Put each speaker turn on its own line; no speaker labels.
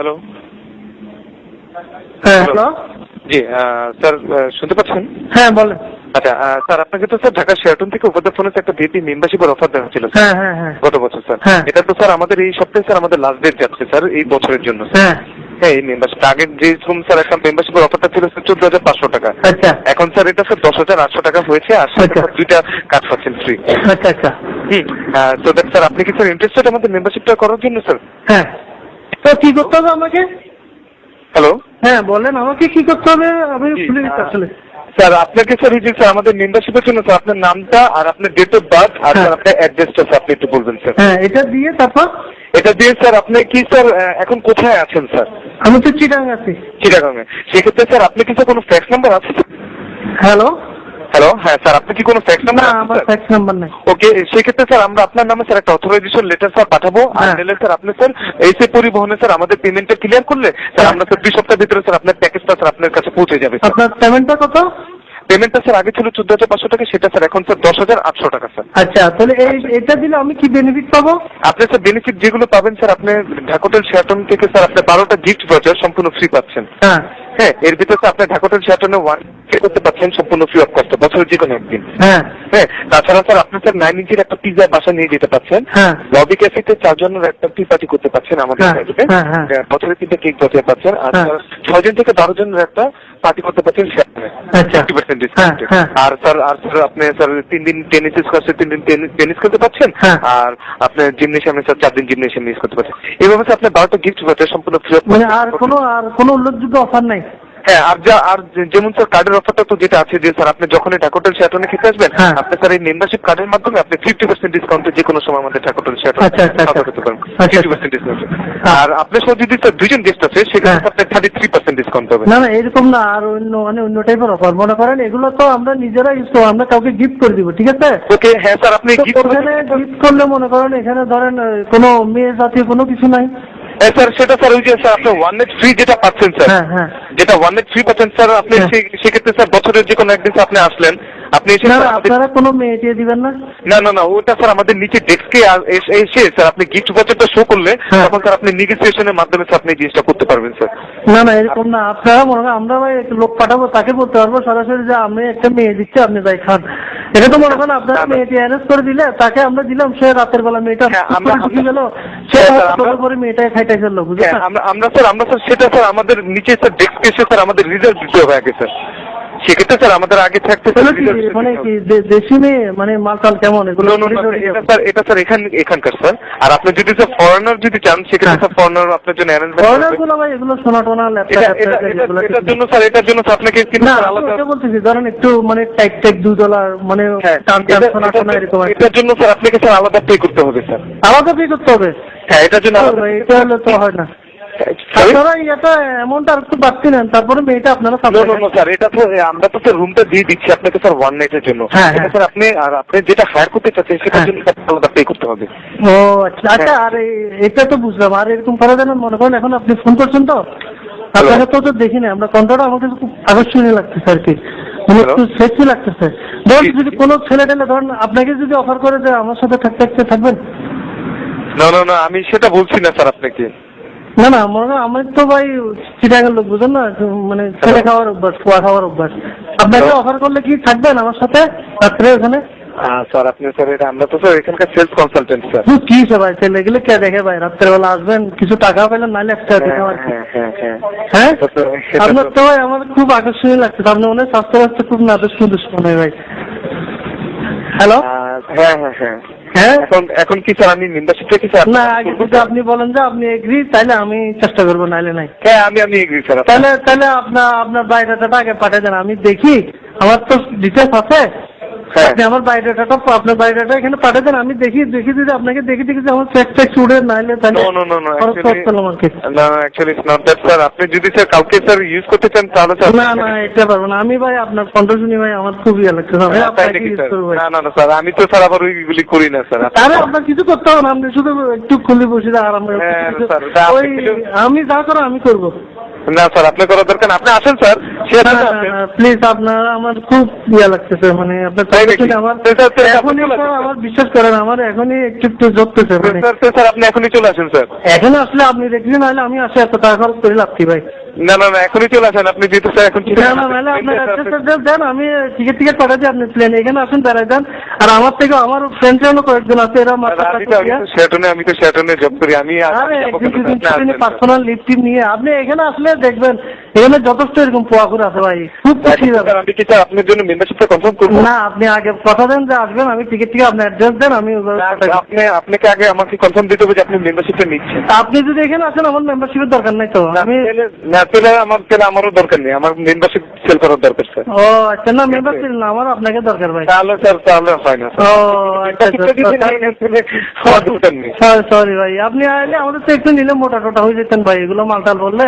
Hello
হ্যাঁ। Hello
জি sir শুনতে পাচ্ছেন?
হ্যাঁ বলেন।
আচ্ছা স্যার আপনাকে তো স্যার ঢাকা থেকে উপদ্য ফোনে একটা ভিপি মেম্বারশিপের অফার দেওয়া
হ্যাঁ হ্যাঁ হ্যাঁ।
গত বছর স্যার। এটা তো স্যার আমাদের এই সপ্তাহে স্যার আমাদের লাস্ট ডেট যাচ্ছে স্যার এই বছরের জন্য
হ্যাঁ।
হ্যাঁ এই মেম্বারশিপ আগে স্যার একটা মেম্বারশিপের অফারটা ছিল স্যার চোদ্দ হাজার পাঁচশো টাকা।
আচ্ছা।
এখন স্যার এটা স্যার দশ হাজার আটশো টাকা হয়েছে আর
আচ্ছা।
স্যার দুইটা কাজ পাচ্ছেন ফ্রি
আচ্ছা আচ্ছা।
হুম তো স্যার আপনি কি স্যার ইন্টারেস্টেড আমাদের মেম্বারশিপটা করার জন্য স্যার?
হ্যাঁ। তো কি করতে হবে আমাকে?
হ্যালো
হ্যাঁ বলেন আমাকে কি করতে হবে? আমি
জি,
ভুলে গেছি আসলে।
স্যার আপনাকে স্যার এই যে স্যার আমাদের মেম্বারশিপের জন্য স্যার আপনার নামটা আর আপনার ডেট অফ বার্থ আর
হ্যাঁ।
স্যার আপনার অ্যাড্রেসটা স্যার আপনি একটু বলবেন স্যার।
হ্যাঁ এটা দিয়ে তারপর?
এটা দিয়ে স্যার আপনি কি স্যার এখন কোথায় আছেন স্যার?
আমি তো চিটাং আছি।
চিটাগাংয়ে সেক্ষেত্রে স্যার আপনি কি স্যার কোনো ফ্যাক্স নাম্বার আছে
হ্যালো?
হ্যালো হ্যাঁ স্যার আপনি কি কোনো ফ্যাক্স
না
নাম্বার
আমার ফ্যাক্স নাম্বার নাই।
ওকে সেক্ষেত্রে স্যার আমরা আপনার নামে স্যার একটা অথরাইজেশন লেটার স্যার পাঠাবো। আর
হ্যাঁ।
নিলে স্যার আপনি স্যার এসে পরিবহনে স্যার আমাদের পেমেন্টটা ক্লিয়ার করলে স্যার
হ্যাঁ।
আমরা স্যার দুই সপ্তাহের ভিতরে স্যার আপনার প্যাকেজটা স্যার আপনার কাছে পৌঁছে যাবে
আপনার পেমেন্টটা কত?
পেমেন্টটা স্যার আগে ছিল চোদ্দ হাজার পাঁচশো টাকা সেটা স্যার এখন স্যার দশ হাজার আটশো টাকা স্যার।
আচ্ছা তাহলে এই এটা দিলে আমি কি বেনিফিট পাবো?
আপনি স্যার বেনিফিট যেগুলো পাবেন স্যার আপনি ঢাকোটেল শেয়ারটন থেকে স্যার আপনি বারোটা গিফট ভাউচার সম্পূর্ণ ফ্রি পাচ্ছেন।
হ্যাঁ।
হ্যাঁ এর ভিতরে স্যার আপনি ঢাকোটেল শেয়ারটনে ওয়ান করতে পারছেন সম্পূর্ণ ফ্রি অফ কস্ট বছরের যে কোনো একদিন।
হ্যাঁ।
হ্যাঁ তাছাড়া স্যার আপনি স্যার নাইন ইঞ্চির একটা পিজা বাসা নিয়ে যেতে পারছেন লবি ক্যাফেতে চারজনের একটা টি পার্টি করতে পারছেন আমাদের সাইডে
হ্যাঁ, হ্যাঁ।
তিনটা কেক আর
হ্যাঁ।
স্যার ছয় জন থেকে বারো জনের একটা পার্টি করতে পারছেন
আচ্ছা।
আর স্যার আর স্যার আপনি স্যার তিন দিন টেনিস স্কোয়াশে তিন দিন টেনিস খেলতে পারছেন। আর আপনি জিমনেশিয়ামে স্যার চার দিন জিমনেশিয়াম ইউজ করতে পারছেন এইভাবে স্যার আপনি বারোটা গিফট পাচ্ছেন সম্পূর্ণ ফ্রি অফ
মানে আর কোনো আর কোনো উল্লেখযোগ্য অফার নাই।
হ্যাঁ আর যা আর যেমন স্যার কার্ডের অফারটা তো যেটা আছে যে স্যার আপনি যখনই ঢাকোটেল শেয়ারটনে খেতে আসবেন
হ্যাঁ।
আপনি স্যার এই মেম্বারশিপ কার্ডের মাধ্যমে আপনি ফিফটি পার্সেন্ট ডিসকাউন্টে যে কোনো সময় আমাদের
আচ্ছা, আচ্ছা।
করতে পারেন ফিফটি। পার্সেন্ট ডিসকাউন্ট
হ্যাঁ।
আর আপনার সাথে যদি স্যার দুইজন গেস্ট আছে সেক্ষেত্রে
হ্যাঁ।
আপনার থার্টি থ্রি পার্সেন্ট ডিসকাউন্ট পাবেন
না না এরকম না আর অন্য মানে অন্য টাইপের অফার মনে করেন এগুলো তো আমরা নিজেরা ইউজ করব আমরা কাউকে গিফট করে দিব ঠিক আছে
ওকে হ্যাঁ স্যার আপনি গিফট
করলে মনে করেন এখানে ধরেন কোনো মেয়ে জাতীয় কোনো কিছু নাই
স্যার সেটা স্যার ওই যে স্যার আপনি ওয়ান ফ্রি যেটা পাচ্ছেন স্যার
হ্যাঁ হ্যাঁ
যেটা ওয়ান নাইট ফ্রি পাচ্ছেন স্যার আপনি
হ্যাঁ।
সেক্ষেত্রে স্যার বছরের যে কোনো একদিন আপনি আসলেন আপনি এসে
আপনারা কোনো মেয়ে টিয়ে দিবেন না
না না না ওটা স্যার আমাদের নিচে ডেস্কে এসে স্যার আপনি গিফট ভাউচারটা শো করলে। তখন স্যার আপনি নেগোসিয়েশনের মাধ্যমে স্যার আপনি জিনিসটা করতে পারবেন স্যার
না না এরকম না আপনারা মনে করেন আমরা ভাই লোক পাঠাবো তাকে বলতে পারব সরাসরি যে আমি একটা মেয়ে দিচ্ছি আপনি যাই খান এটা তো মনে করেন আপনারা। মেয়েটি অ্যারেঞ্জ করে দিলে তাকে আমরা দিলাম সে রাতের বেলা মেয়েটা গেল
হ্যাঁ, হ্যাঁ, আমরা আমরা স্যার আমরা স্যার সেটা স্যার আমাদের নিচে স্যার ডেস্কে এসে স্যার আমাদের রিজাল্ট দিতে হবে আগে স্যার। সেক্ষেত্রে স্যার আমাদের আগে থাকতে
মানে কি দেশি মেয়ে? মানে মালটাল কেমন? এগুলো
এটা স্যার এটা স্যার এখান এখানকার স্যার। আর আপনি যদি স্যার ফরেনার যদি চান সেক্ষেত্রে। স্যার ফরেনার আপনার জন্য অ্যারেঞ্জমেন্ট
ফরেনারগুলো ভাই এগুলো সোনা টোনা ল্যাপটপ
এটার জন্য স্যার এটার জন্য স্যার আপনাকে কিন্তু
না
আলাদা
বলতেছি ধরেন একটু মানে টাইট টাইট দুই ডলার মানে
হ্যাঁ
টান টান সোনা
এটার
টোনা এরকম
জন্য- এটার জন্য স্যার আপনাকে স্যার আলাদা পে করতে হবে স্যার।
আলাদা পে করতে হবে?
হ্যাঁ এটার জন্য
এটা হলে তো হয় না? আপনারা এটা অ্যামাউন্ট আর একটু বাড়তি নেন তারপরে মেয়েটা আপনারা
স্যার এটা তো আমরা তো স্যার রুমটা দিয়ে দিচ্ছি আপনাকে স্যার ওয়ান নাইটের জন্য।
হ্যাঁ, হ্যাঁ।
স্যার আপনি আর আপনি যেটা হায়ার করতে চাচ্ছেন সেটার
হ্যাঁ।
জন্য আলাদা পে করতে হবে।
ও আচ্ছা আচ্ছা আর এটা তো বুঝলাম। আর এরকম করা মনে করেন এখন আপনি ফোন করছেন তো আপনাকে তো তো দেখিনি আমরা কন্ট্রাক্ট আমাকে খুব আকর্ষণীয় লাগতেছে আর কি। মানে? একটু সেক্সি লাগতেছে। ধরুন যদি কোনো ছেলে টেলে ধরেন আপনাকে যদি অফার করে যে আমার সাথে থাকতে থাকবেন?
না না না আমি সেটা বলছি না স্যার আপনাকে।
না না মনে করেন আমার তো ভাই চিটাগার লোক বুঝেন না? মানে ছেলে খাওয়ার অভ্যাস খোয়া খাওয়ার অভ্যাস। আপনাকে অফার করলে কি থাকবেন আমার সাথে? রাত্রে ওখানে?
হ্যাঁ স্যার আপনি স্যার এটা আমরা তো স্যার এখানকার সেলস কনসালটেন্ট স্যার।
কি সে ভাই ছেলে গেলে কে দেখে ভাই? রাত্রেবেলা আসবেন কিছু টাকা পেলেন নাহলে একটা
হ্যাঁ
আর কি
হ্যাঁ হ্যাঁ হ্যাঁ
হ্যাঁ। আপনার
তো-
ভাই আমার খুব আকর্ষণীয় লাগছে। আপনি মনে হয় স্বাস্থ্য খুব নাদুস কুদুস মনে হয় ভাই। হ্যালো
হ্যাঁ হ্যাঁ হ্যাঁ।
হ্যাঁ?
এখন এখন কি স্যার আমি মেম্বারশিপটা কি স্যার?
না আগে যদি আপনি বলেন যে আপনি এগ্রি তাহলে আমি চেষ্টা করব নাহলে নাই।
হ্যাঁ আমি আমি এগ্রি স্যার
তাহলে তাহলে আপনার আপনার বায়োডাটাটা আগে পাঠিয়ে দেন আমি দেখি। আমার তো ডিটেলস আছে। আপনি আমার বায়োডাটাটা আপনার বায়োডাটা এখানে পাঠিয়ে দেন আমি দেখি দেখি যদি আপনাকে দেখি দেখি যে আমার চেক চেক উড়ে নাহলে তাহলে করতে আর কি।
না actually it's not that sir আপনি যদি স্যার কাউকে স্যার ইউজ করতে চান তাহলে স্যার
না না এটা পারব না। আমি ভাই আপনার কন্ট্রোল শুনি ভাই আমার খুব ইয়ে লাগছে
হ্যাঁ,
আপনাকে ইউজ
না না না স্যার আমি তো স্যার আবার ওইগুলি করি না স্যার
তাহলে আপনার কিছু করতে হবে না আপনি শুধু একটু খুলে বসে আরাম
হ্যাঁ, কিছু-
আমি যা করো আমি করব।
না স্যার আপনি করার দরকার আপনি আসেন স্যার।
প্লিজ আপনার আমার খুব ইয়ে লাগতেছে মানে আপনার এখনই আমার বিশ্বাস করেন আমার এখনই একটু একটু জপতেছে মানে
স্যার আপনি এখনই চলে আসেন স্যার।
এখানে আসলে আপনি দেখলেন নাহলে আমি আসে এত টাকা খরচ করে লাগছি ভাই?
না না না এখনই চলে আসেন আপনি যেহেতু স্যার এখন
না না আপনার দেন আমি টিকিট টিকিট দিই আপনি প্লেন এখানে আসুন বেড়াই দেন আর আমার থেকে আমার ফ্রেন্ডসেরও কয়েকজন আছে এরা মাথা
আমি তো আমি জব করি আমি
পার্সোনাল লিভ নিয়ে আপনি এখানে আসলে দেখবেন এখানে যথেষ্ট এরকম পোয়া করে আছে ভাই। খুব খুশি
স্যার, আমি কি স্যার আপনার জন্য মেম্বারশিপটা কনফার্ম করব?
না আপনি আগে কথা দেন যে আসবেন আমি টিকিট টিকিট আপনার অ্যাড্রেস দেন আমি।
আপনি আপনাকে আগে আমাকে কনফার্ম দিতে হবে যে আপনি মেম্বারশিপটা নিচ্ছেন।
তা আপনি যদি এখানে আসেন আমার মেম্বারশিপের দরকার নাই তো। আমি
না তাহলে আমার তাহলে আমারও দরকার নেই আমার মেম্বারশিপ সেল করার দরকার স্যার
ও আচ্ছা না মেম্বারশিপ না আমার আপনাকে দরকার ভাই।
তাহলে স্যার তাহলে হয় না
ও আচ্ছা
নেই
সরি ভাই আপনি আমাদের তো একটু নিলে মোটা টোটা হয়ে যেতেন ভাই এগুলো মালটাল বললে।